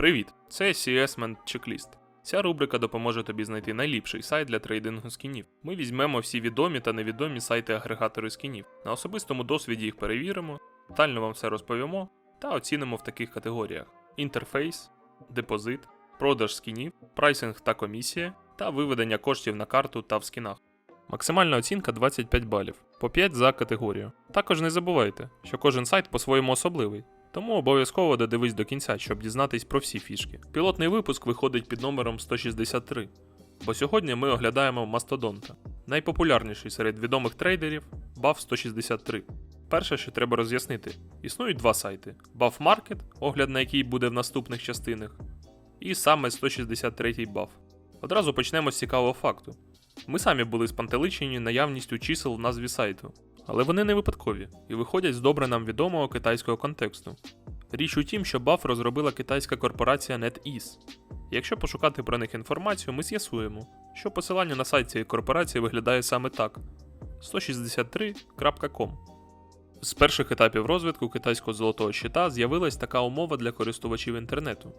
Привіт! Це CSMan Checklist. Ця рубрика допоможе тобі знайти найліпший сайт для трейдингу скінів. Ми візьмемо всі відомі та невідомі сайти-агрегатори скінів. На особистому досвіді їх перевіримо, детально вам все розповімо та оцінимо в таких категоріях: інтерфейс, депозит, продаж скінів, прайсинг та комісія та виведення коштів на карту та в скінах. Максимальна оцінка 25 балів, по 5 за категорію. Також не забувайте, що кожен сайт по-своєму особливий, тому обов'язково додивись до кінця, щоб дізнатись про всі фішки. Пілотний випуск виходить під номером 163, бо сьогодні ми оглядаємо Мастодонта, найпопулярніший серед відомих трейдерів BAF 163. Перше, що треба роз'яснити, існують два сайти: BAF Market, огляд на який буде в наступних частинах, і саме 163 BAF. Одразу почнемо з цікавого факту. Ми самі були спантеличені наявністю чисел в назві сайту, але вони не випадкові і виходять з добре нам відомого китайського контексту. Річ у тім, що BAF розробила китайська корпорація NetEase. Якщо пошукати про них інформацію, ми з'ясуємо, що посилання на сайт цієї корпорації виглядає саме так: 163.com. З перших етапів розвитку китайського золотого щита з'явилась така умова для користувачів інтернету.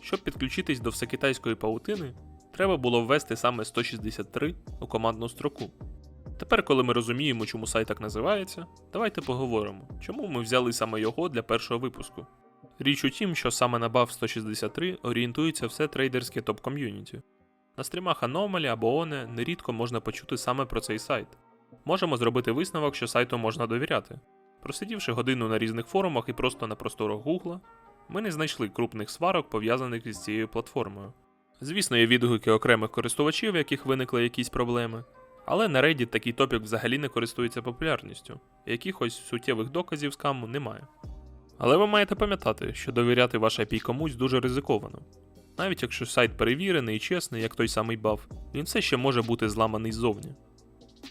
Щоб підключитись до всекитайської паутини, треба було ввести саме 163 у командну строку. Тепер, коли ми розуміємо, чому сайт так називається, давайте поговоримо, чому ми взяли саме його для першого випуску. Річ у тім, що саме на BAF 163 орієнтується все трейдерське топ-ком'юніті. На стрімах Anomaly або One нерідко можна почути саме про цей сайт. Можемо зробити висновок, що сайту можна довіряти. Просидівши годину на різних форумах і просто на просторах Гугла, ми не знайшли крупних сварок, пов'язаних із цією платформою. Звісно, є відгуки окремих користувачів, в яких виникли якісь проблеми, але на Reddit такий топік взагалі не користується популярністю, якихось суттєвих доказів скаму немає. Але ви маєте пам'ятати, що довіряти ваш IP комусь дуже ризиковано. Навіть якщо сайт перевірений і чесний, як той самий баф, він все ще може бути зламаний ззовні.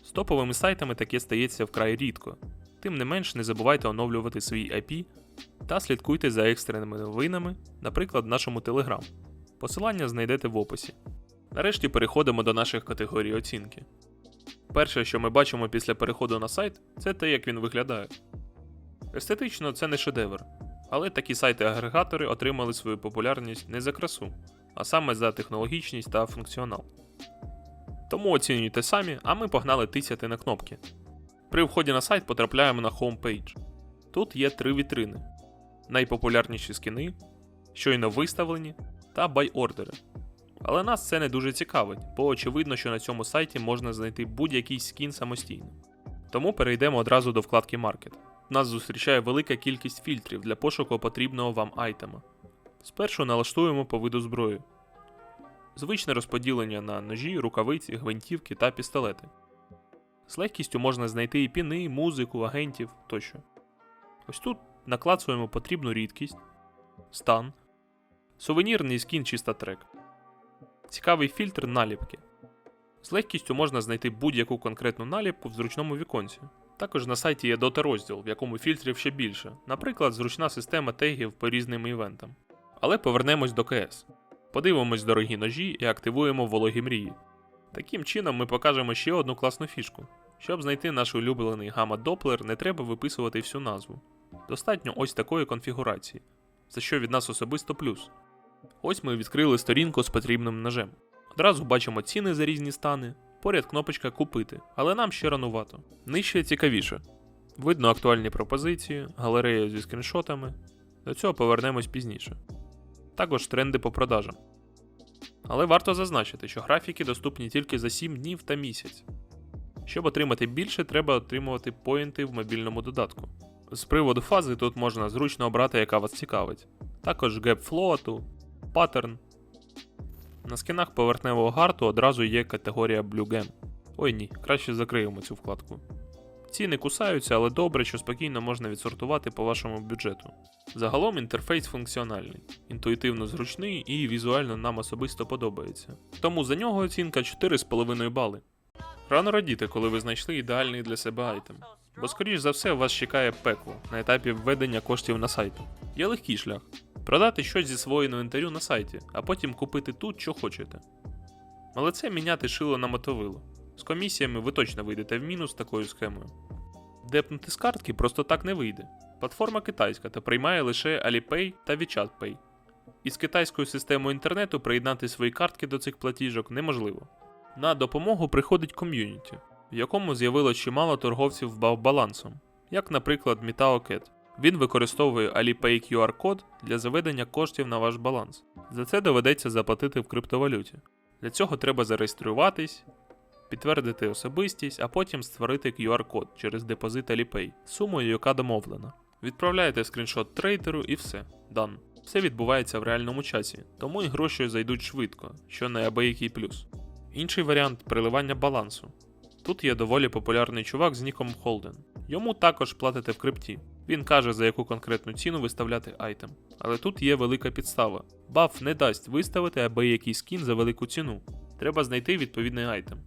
З топовими сайтами таке стається вкрай рідко. Тим не менш, не забувайте оновлювати свій IP та слідкуйте за екстреними новинами, наприклад, в нашому Telegram. Посилання знайдете в описі. Нарешті переходимо до наших категорій оцінки. Перше, що ми бачимо після переходу на сайт, це те, як він виглядає. Естетично це не шедевр, але такі сайти-агрегатори отримали свою популярність не за красу, а саме за технологічність та функціонал. Тому оцінюйте самі, а ми погнали тисяти на кнопки. При вході на сайт потрапляємо на Homepage. Тут є три вітрини: найпопулярніші скіни, щойно виставлені та байордери. Але нас це не дуже цікавить, бо очевидно, що на цьому сайті можна знайти будь-який скін самостійно. Тому перейдемо одразу до вкладки Market. Нас зустрічає велика кількість фільтрів для пошуку потрібного вам айтема. Спершу налаштуємо по виду зброї. Звичне розподілення на ножі, рукавиці, гвинтівки та пістолети. З легкістю можна знайти і піни, музику, агентів тощо. Ось тут наклацуємо потрібну рідкість, стан, сувенірний скін чи статрек. Цікавий фільтр наліпки. З легкістю можна знайти будь-яку конкретну наліпку в зручному віконці. Також на сайті є дота розділ, в якому фільтрів ще більше, наприклад, зручна система тегів по різним івентам. Але повернемось до КС. Подивимось дорогі ножі і активуємо вологі мрії. Таким чином ми покажемо ще одну класну фішку. Щоб знайти наш улюблений гамма Doppler, не треба виписувати всю назву. Достатньо ось такої конфігурації, за що від нас особисто плюс. Ось ми відкрили сторінку з потрібним ножем. Одразу бачимо ціни за різні стани, поряд кнопочка Купити, але нам ще ранувато. Нижче цікавіше. Видно актуальні пропозиції, галерея зі скріншотами. До цього повернемось пізніше. Також тренди по продажам. Але варто зазначити, що графіки доступні тільки за 7 днів та місяць. Щоб отримати більше, треба отримувати поінти в мобільному додатку. З приводу фази тут можна зручно обрати, яка вас цікавить. Також gap float, паттерн. На скінах поверхневого гарту одразу є категорія Blue Gem. Ой ні, краще закриємо цю вкладку. Ціни кусаються, але добре, що спокійно можна відсортувати по вашому бюджету. Загалом інтерфейс функціональний, інтуїтивно зручний і візуально нам особисто подобається. Тому за нього оцінка 4,5 бали. Рано радіти, коли ви знайшли ідеальний для себе айтем. Бо, скоріш за все, вас чекає пекло на етапі введення коштів на сайту. Є легкий шлях продати щось зі свого інвентарю на сайті, а потім купити тут, що хочете. Але це міняти шило на мотовило. З комісіями ви точно вийдете в мінус такою схемою. Депнути з картки просто так не вийде. Платформа китайська та приймає лише Alipay та WeChat Pay. Із китайською системою інтернету приєднати свої картки до цих платіжок неможливо. На допомогу приходить ком'юніті, в якому з'явилось чимало торговців балансом, як, наприклад, MetaoCat. Він використовує Alipay QR-код для заведення коштів на ваш баланс. За це доведеться заплатити в криптовалюті. Для цього треба зареєструватись, підтвердити особистість, а потім створити QR-код через депозит Alipay сумою, яка домовлена. Відправляєте скріншот трейдеру і все. Дан. Все відбувається в реальному часі, тому і гроші зайдуть швидко, що не абиякий плюс. Інший варіант приливання балансу. Тут є доволі популярний чувак з ніком Холден. Йому також платите в крипті. Він каже, за яку конкретну ціну виставляти айтем. Але тут є велика підстава. Баф не дасть виставити аби який скін за велику ціну. Треба знайти відповідний айтем.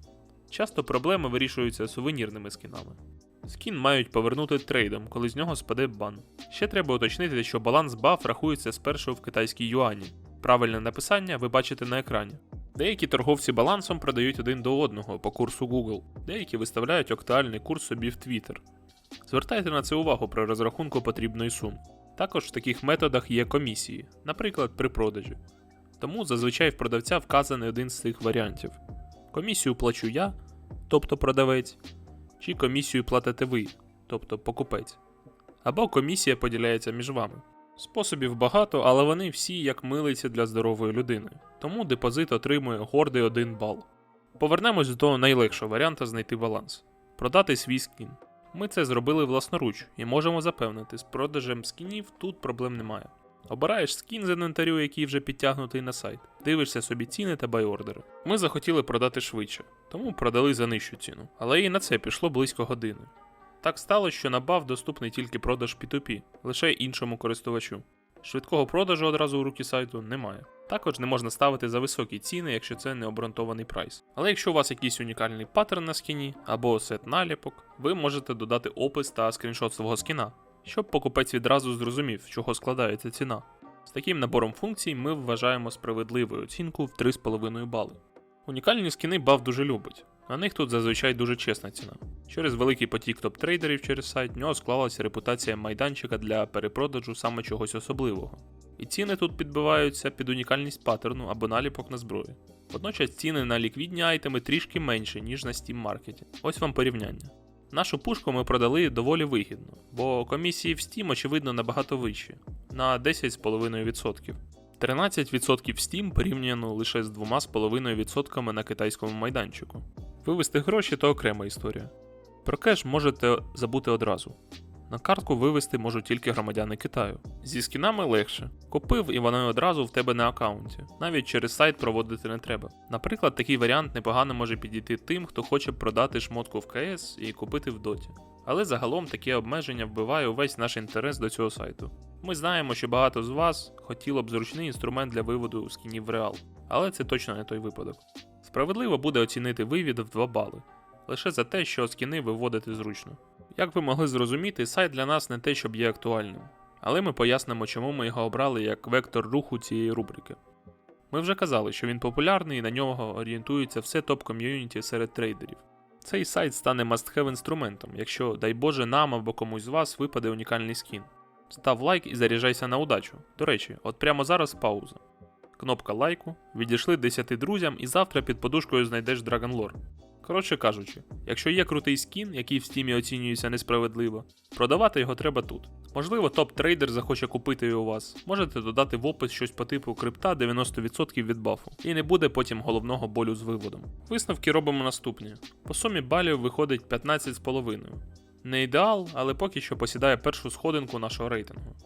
Часто проблеми вирішуються сувенірними скінами. Скін мають повернути трейдом, коли з нього спаде бан. Ще треба уточнити, що баланс баф рахується спершу в китайській юані. Правильне написання ви бачите на екрані. Деякі торговці балансом продають один до одного по курсу Google, деякі виставляють актуальний курс собі в Twitter. Звертайте на це увагу при розрахунку потрібної суми. Також в таких методах є комісії, наприклад, при продажі. Тому зазвичай в продавця вказаний один з цих варіантів. Комісію плачу я, тобто продавець, чи комісію платите ви, тобто покупець. Або комісія поділяється між вами. Способів багато, але вони всі як милиці для здорової людини, тому депозит отримує гордий 1 бал. Повернемось до найлегшого варіанта знайти баланс продати свій скін. Ми це зробили власноруч і можемо запевнити, з продажем скінів тут проблем немає. Обираєш скін з інвентарю, який вже підтягнутий на сайт, дивишся собі ціни та байордери. Ми захотіли продати швидше, тому продали за нижчу ціну, але і на це пішло близько години. Так сталося, що на BAF доступний тільки продаж P2P, лише іншому користувачу. Швидкого продажу одразу у руки сайту немає. Також не можна ставити за високі ціни, якщо це не обґрунтований прайс. Але якщо у вас якийсь унікальний паттерн на скіні або сет наліпок, ви можете додати опис та скріншот свого скіна, щоб покупець відразу зрозумів, з чого складається ціна. З таким набором функцій ми вважаємо справедливою оцінку в 3,5 бали. Унікальні скіни BAF дуже любить. На них тут зазвичай дуже чесна ціна. Через великий потік топ-трейдерів через сайт в нього склалася репутація майданчика для перепродажу саме чогось особливого. І ціни тут підбиваються під унікальність паттерну або наліпок на зброю. Водночас ціни на ліквідні айтеми трішки менші, ніж на Steam Market. Ось вам порівняння. Нашу пушку ми продали доволі вигідно, бо комісії в Steam, очевидно, набагато вищі на 10,5%. 13% в Steam порівняно лише з 2,5% на китайському майданчику. Вивести гроші то окрема історія. Про кеш можете забути одразу. На картку вивести можуть тільки громадяни Китаю. Зі скінами легше. Купив і вони одразу в тебе на аккаунті. Навіть через сайт проводити не треба. Наприклад, такий варіант непогано може підійти тим, хто хоче продати шмотку в КС і купити в доті. Але загалом таке обмеження вбиває увесь наш інтерес до цього сайту. Ми знаємо, що багато з вас хотіло б зручний інструмент для виводу скінів в реал, але це точно не той випадок. Справедливо буде оцінити вивід в 2 бали, лише за те, що скіни виводити зручно. Як ви могли зрозуміти, сайт для нас не те, щоб є актуальним, але ми пояснимо, чому ми його обрали як вектор руху цієї рубрики. Ми вже казали, що він популярний і на нього орієнтується все топ-ком'юніті серед трейдерів. Цей сайт стане must-have інструментом, якщо, дай Боже, нам або комусь з вас випаде унікальний скін. Став лайк і заряджайся на удачу. До речі, от прямо зараз пауза. Кнопка лайку, відійшли 10 друзям і завтра під подушкою знайдеш Dragon Lore. Коротше кажучи, якщо є крутий скін, який в стімі оцінюється несправедливо, продавати його треба тут. Можливо, топ-трейдер захоче купити його у вас. Можете додати в опис щось по типу крипта 90% від бафу, і не буде потім головного болю з виводом. Висновки робимо наступні: по сумі балів виходить 15,5. Не ідеал, але поки що посідає першу сходинку нашого рейтингу.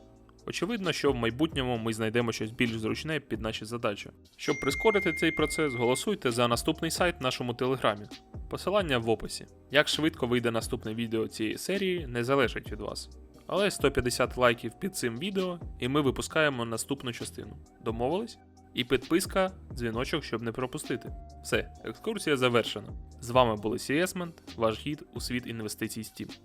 Очевидно, що в майбутньому ми знайдемо щось більш зручне під наші задачі. Щоб прискорити цей процес, голосуйте за наступний сайт в нашому телеграмі. Посилання в описі. Як швидко вийде наступне відео цієї серії, не залежить від вас. Але 150 лайків під цим відео, і ми випускаємо наступну частину. Домовились? І підписка, дзвіночок, щоб не пропустити. Все, екскурсія завершена. З вами були Сіесмент, ваш гід у світ інвестицій Steam.